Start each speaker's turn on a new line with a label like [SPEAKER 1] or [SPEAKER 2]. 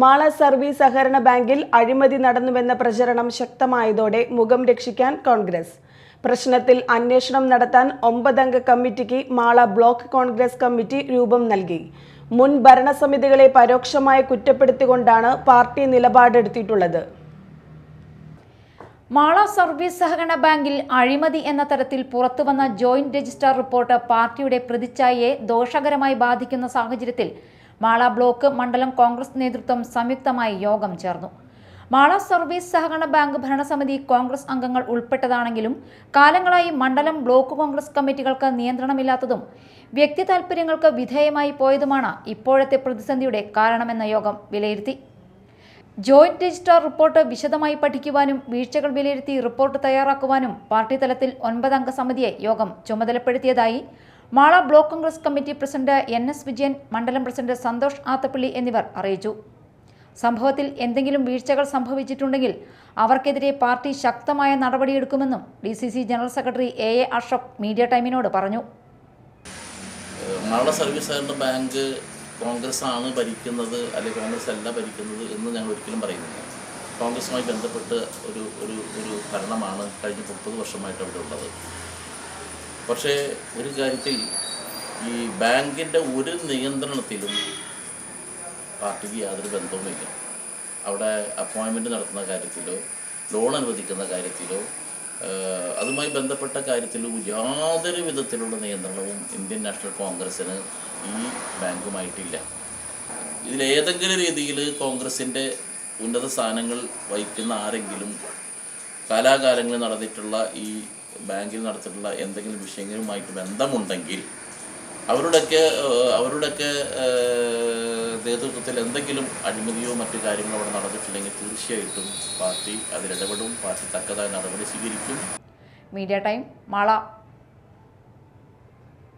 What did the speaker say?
[SPEAKER 1] Mala service സഹകരണ ബാങ്കിൽ അഴിമതി നടന്നുവെന്ന പ്രചരണം ശക്തമായതോടെ മുഖം രക്ഷിക്കാൻ കോൺഗ്രസ്. പ്രശ്നത്തിൽ അന്വേഷണം നടത്താൻ ഒമ്പതംഗ കമ്മിറ്റിക്ക് മാള ബ്ലോക്ക് കോൺഗ്രസ് കമ്മിറ്റി രൂപം നൽകി. മുൻ ഭരണസമിതികളെ പരോക്ഷമായി കുറ്റപ്പെടുത്തിക്കൊണ്ടാണ് പാർട്ടി നിലപാടെടുത്തിട്ടുള്ളത്.
[SPEAKER 2] മാള സർവീസ് സഹകരണ ബാങ്കിൽ അഴിമതി എന്ന തരത്തിൽ പുറത്തുവന്ന ജോയിന്റ് രജിസ്ട്രാർ റിപ്പോർട്ട് പാർട്ടിയുടെ പ്രതിച്ഛായയെ ദോഷകരമായി ബാധിക്കുന്ന സാഹചര്യത്തിൽ മാള ബ്ലോക്ക് മണ്ഡലം കോൺഗ്രസ് നേതൃത്വം സംയുക്തമായി യോഗം ചേർന്നു. മാള സർവീസ് സഹകരണ ബാങ്ക് ഭരണസമിതി കോൺഗ്രസ് അംഗങ്ങൾ ഉൾപ്പെട്ടതാണെങ്കിലും കാലങ്ങളായി മണ്ഡലം ബ്ലോക്ക് കോൺഗ്രസ് കമ്മിറ്റികൾക്ക് നിയന്ത്രണമില്ലാത്തതും വ്യക്തി താൽപ്പര്യങ്ങൾക്ക് വിധേയമായി പോയതുമാണ് ഇപ്പോഴത്തെ പ്രതിസന്ധിയുടെ കാരണമെന്ന യോഗം വിലയിരുത്തി. ജോയിന്റ് രജിസ്ട്രാർ റിപ്പോർട്ട് വിശദമായി പഠിക്കുവാനും വീഴ്ചകൾ വിലയിരുത്തി റിപ്പോർട്ട് തയ്യാറാക്കുവാനും പാർട്ടി തലത്തിൽ ഒൻപതംഗ സമിതിയെ യോഗം ചുമതലപ്പെടുത്തിയതായി Mala block Congress committee president N S Vijayan മണ്ഡലം പ്രസിഡന്റ് സന്തോഷ് ആത്തപ്പള്ളി എന്നിവർ അറിയിച്ചു. സംഭവത്തിൽ എന്തെങ്കിലും വീഴ്ചകൾ സംഭവിച്ചിട്ടുണ്ടെങ്കിൽ അവർക്കെതിരെ പാർട്ടി ശക്തമായ നടപടിയെടുക്കുമെന്നും D C C general secretary A A Ashraf media ടൈമിനോട് പറഞ്ഞു.
[SPEAKER 3] മാള സർവീസ് ബാങ്ക് കോൺഗ്രസ് ആണ് ഭരിക്കുന്നത് അല്ലെങ്കിൽ കോൺഗ്രസ് അല്ല ഭരിക്കുന്നത് എന്ന് ഞങ്ങൾ ഒരിക്കലും പറയുന്നില്ല. കോൺഗ്രസുമായി ബന്ധപ്പെട്ട് ഒരു ഒരു ഒരു ഭരണമാണ് കഴിഞ്ഞ മുപ്പത് വർഷമായിട്ട് അവിടെ ഉള്ളത്. പക്ഷേ ഒരു കാര്യത്തിൽ ഈ ബാങ്കിന്റെ ഒരു നിയന്ത്രണത്തിലും പാർട്ടിക്ക് യാതൊരു ബന്ധവുമില്ല. അവിടെ അപ്പോയിൻമെന്റ് നടത്തുന്ന കാര്യത്തിലോ ലോൺ അനുവദിക്കുന്ന കാര്യത്തിലോ അതുമായി ബന്ധപ്പെട്ട കാര്യത്തിലോ യാതൊരു വിധത്തിലുള്ള നിയന്ത്രണവും ഇന്ത്യൻ നാഷണൽ കോൺഗ്രസ്സിന് ഈ ബാങ്കുമായിട്ടില്ല. ഇതിലേതെങ്കിലും രീതിയിൽ കോൺഗ്രസിന്റെ ഉന്നത സ്ഥാനങ്ങൾ വഹിക്കുന്ന ആരെങ്കിലും കാലാകാലങ്ങളിൽ നടന്നിട്ടുള്ള ഈ ബാങ്കിൽ നടത്തിയിട്ടുള്ള എന്തെങ്കിലും വിഷയങ്ങളുമായിട്ട് ബന്ധമുണ്ടെങ്കിൽ അവരുടെയൊക്കെ അവരുടെയൊക്കെ നേതൃത്വത്തിൽ എന്തെങ്കിലും അഴിമതിയോ മറ്റു കാര്യങ്ങളോ അവിടെ നടന്നിട്ടില്ലെങ്കിൽ തീർച്ചയായിട്ടും പാർട്ടി അതിലിടപെടും. പാർട്ടി തക്കതായ നടപടി സ്വീകരിക്കും.
[SPEAKER 2] Media time Mala.